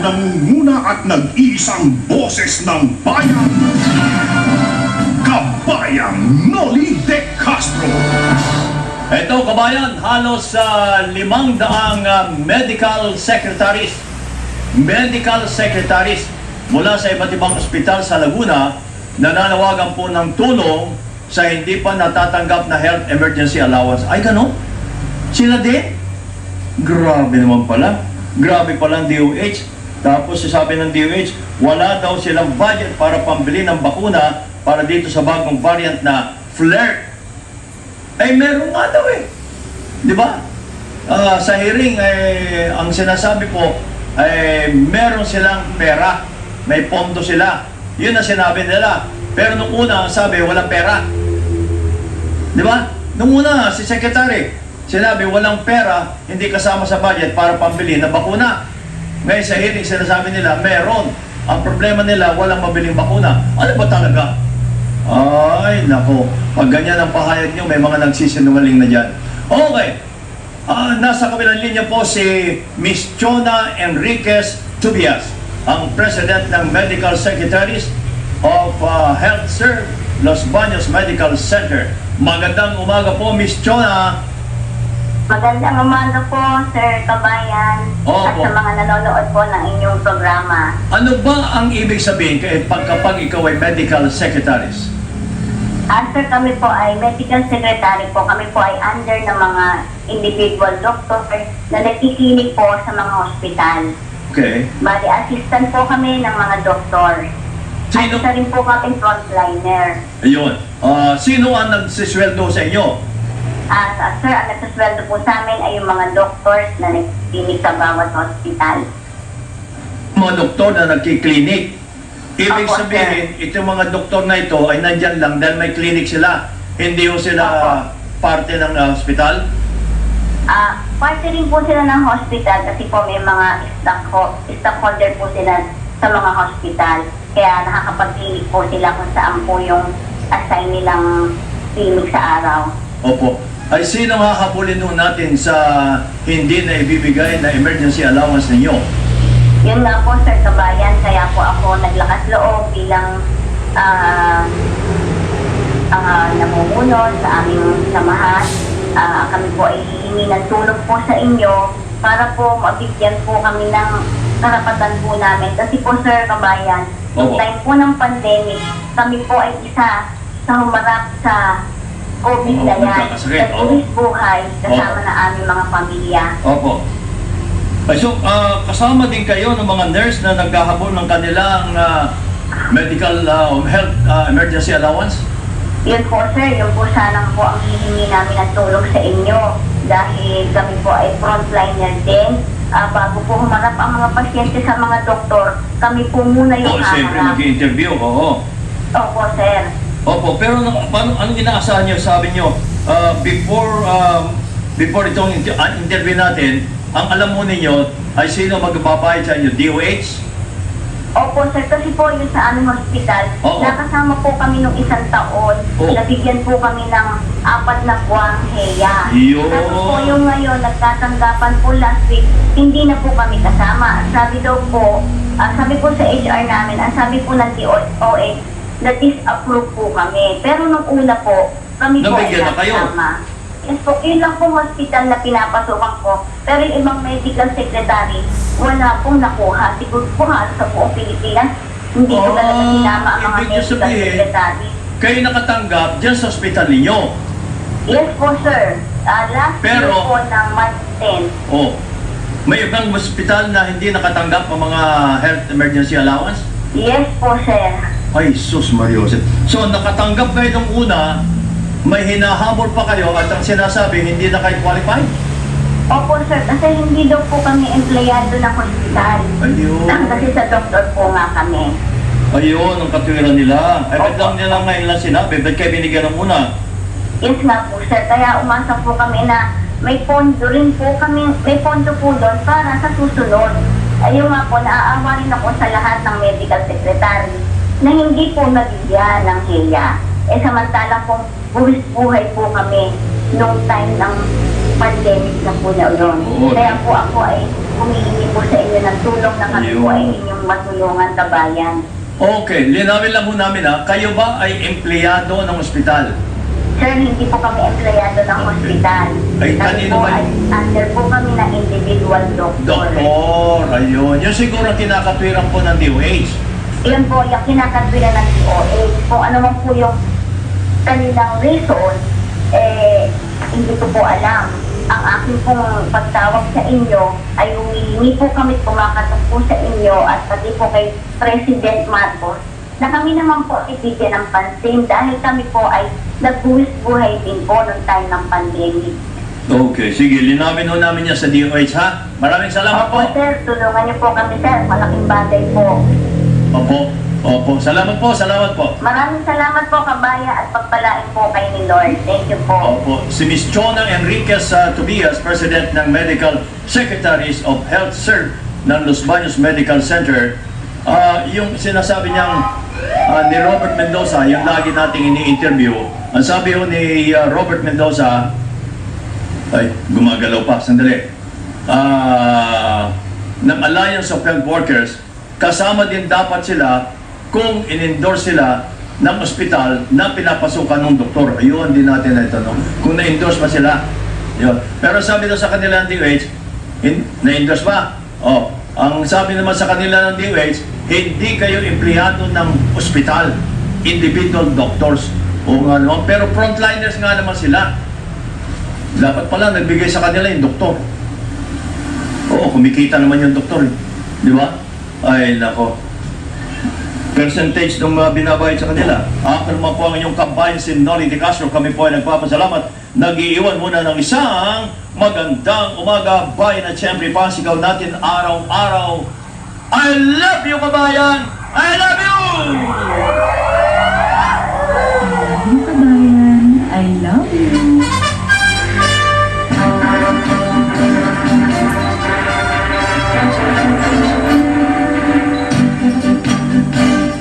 nangunguna at nag-iisang boses ng bayan, Kabayang Noli de Castro. Ito kabayan, halos sa limang daang ah, medical secretaries, medical secretaries mula sa iba't ibang ospital sa Laguna nananawagan po ng tulong sa hindi pa natatanggap na health emergency allowance. Ay, gano'n? Sila din? Grabe naman pala. Grabe pala ang DOH. Tapos sabi ng DOH, wala daw silang budget para pambili ng bakuna para dito sa bagong variant na flirt. Ay, meron nga daw eh. Di ba? Ah, sa hearing, eh, ang sinasabi po, ay meron silang pera. May pondo sila. Yun ang sinabi nila. Pero nung una, ang sabi, walang pera. Di ba? Nung una, si Secretary, sinabi, walang pera, hindi kasama sa budget para pambili ng bakuna. Ngayon sa hearing, sinasabi nila, meron. Ang problema nila, walang mabiling bakuna. Ano ba talaga? Ay, nako. Pag ganyan ang pahayag nyo, may mga nagsisinungaling na dyan. Okay. Ah, nasa kabilang linya po si Miss Chona Enriquez Tubias, ang President ng Medical Secretaries of ah, Health Sir Los Baños Medical Center. Magandang umaga po, Miss Chona. Magandang umaga po, Sir Kabayan, Opo. at sa mga nanonood po ng inyong programa. Ano ba ang ibig sabihin kay pagkapag ikaw ay medical secretaries? After kami po ay medical secretary po, kami po ay under ng mga individual doctor na nagkikinig po sa mga hospital. Okay. Bali, assistant po kami ng mga doktor. At Sino? isa rin po kami frontliner. Ayun. Ah, sino ang nagsisweldo sa inyo? Uh, sir, ang nagsusweldo po sa amin ay yung mga doctors na nagkikinig sa bawat hospital. Mga doktor na nagkiklinik. Ibig Opo, sabihin, itong mga doktor na ito ay nandyan lang dahil may clinic sila. Hindi ho sila Opo. parte ng ah, hospital. Ah, parte rin po sila ng hospital kasi po may mga stock stockholder po sila sa mga hospital. Kaya nakakapag-clinic po sila kung saan po yung assign nilang clinic sa araw. Opo. Ay sino habulin ho natin sa hindi na ibibigay na emergency allowance ninyo? Yun nga po, Sir Kabayan, kaya po ako naglakas loob bilang ah ah, namumuno sa aming samahan. Ah, kami po ay hihingi ng tulong po sa inyo para po mabigyan po kami ng karapatan po namin. Kasi po, Sir Kabayan, noong time po ng pandemic, kami po ay isa sa humarap sa COVID Oo, na yan. magkakasakit, Sa buwis buhay, kasama Oo. na aming mga pamilya. Opo. So, ah, kasama din kayo ng mga nurse na naghahabol ng kanilang ah, medical ah, health ah, emergency allowance? Yun po sir, yun po sana po ang hihingi namin ng tulong sa inyo dahil kami po ay frontliner din. Ah, bago po humarap ang mga pasyente sa mga doktor, kami po muna yung siyempre haharap. mag-interview, oo. Opo sir. Opo, pero ano, paano, anong inaasahan nyo? Sabi nyo, ah, before um, before itong ah, interview natin, ang alam mo ninyo ay sino magbabayad sa inyo? DOH? Opo sir, kasi po yun sa aming hospital, Oo. nakasama po kami nung isang taon, Oo. nabigyan po kami ng apat na buwang heya. Yun. Tapos po yung ngayon, nagtatanggapan po last week, hindi na po kami kasama. Sabi daw po, ah, sabi po sa HR namin, ang sabi po ng DOH, na disapprove po kami. Pero nung una po, kami po ay Nabigyan na kayo? kasama. Yes po, yun lang pong hospital na pinapasukan ko. Pero yung ibang medical secretary, wala pong nakuha. Siguro po halos sa buong Pilipinas, hindi ko talaga sinama ang mga ibig niyo medical sabihin, secretary. Kayo nakatanggap dyan sa hospital ninyo. Yes po, sir. Ah, last Pero- year po ng March 10, Oh, may ibang hospital na hindi nakatanggap ng mga health emergency allowance? Yes po, sir. Ay, sus Mariosep. So, nakatanggap kayo nung una, may hinahabol pa kayo at ang sinasabi, hindi na kayo qualified? Opo, sir. Kasi hindi daw po kami empleyado ng hospital. Ayun. Kasi sa doktor po nga kami. Ayun, ang katwiran nila. Ay, ba't Opo. lang nila ngayon lang sinabi? Ba't kayo binigyan ng una? Yes nga po, sir. Kaya umasa po kami na may pondo rin po kami, may pondo po doon para sa susunod. Ayun nga po, naaawa rin ako sa lahat ng medical secretary na hindi po nabigyan ng HEA. Eh samantalang po buwis buhay po kami nung time ng pandemic na po na yun. Oo. Kaya po ako ay humihingi po sa inyo ng tulong na kami po Ayun. ay inyong matulungan kabayan. Okay, linawin lang po namin ha, kayo ba ay empleyado ng ospital? Sir, hindi po kami empleyado ng Okay. ospital. Ay, Kami kanino po ba- ay under po kami ng individual doctor. Doktor, ayun. Yung siguro ang kinakatwiran po ng DOH. Yan po yung kinakatwira ng DOH. Kung ano man po yung kanilang reason, eh, hindi ko po alam. Ang aking pong pagtawag sa inyo ay humihingi po kami kumakatok po sa inyo at pati po kay President Marcos na kami naman po ibigyan ng pansin dahil kami po ay nagbuwis buhay din po noong time ng pandemic. Okay, sige, linawin ho namin yan sa DOH ha. Maraming salamat po. Opo sir, tulungan niyo po kami sir. Malaking bagay po. Opo, opo. Salamat po, salamat po. Maraming salamat po kabaya at pagpalain po kayo ni Lord. Thank you po. Opo, si Ms. Chona Enriquez uh, Tobias, President ng Medical Secretaries of Health Serve ng Los Baños Medical Center. Ah, yung sinasabi niyang ah, ni Robert Mendoza, yung lagi nating ini-interview, ang sabi ho ni ah, Robert Mendoza, ay, gumagalaw pa, sandali. Ah, ng Alliance of Health Workers, kasama din dapat sila kung in-endorse sila ng ospital na pinapasukan ng doktor. Ayun, din natin na itanong. Kung na-endorse ba sila. Yun. Pero sabi daw sa kanila ng DOH, na-endorse ba? Oh, ang sabi naman sa kanila ng DOH, hindi kayo empleyado ng ospital, individual doctors. O nga naman, pero frontliners nga naman sila. Dapat pala nagbigay sa kanila yung doktor. Oo, kumikita naman yung doktor. eh. Di ba? Ay, nako. Percentage ng uh, binabayad sa kanila. Ako naman po ang inyong kabayan si Nolly De Castro. Kami po ay nagpapasalamat. Nag-iiwan muna ng isang magandang umaga. Bayan at siyempre pasigaw natin araw-araw. I love you, kabayan! I love you!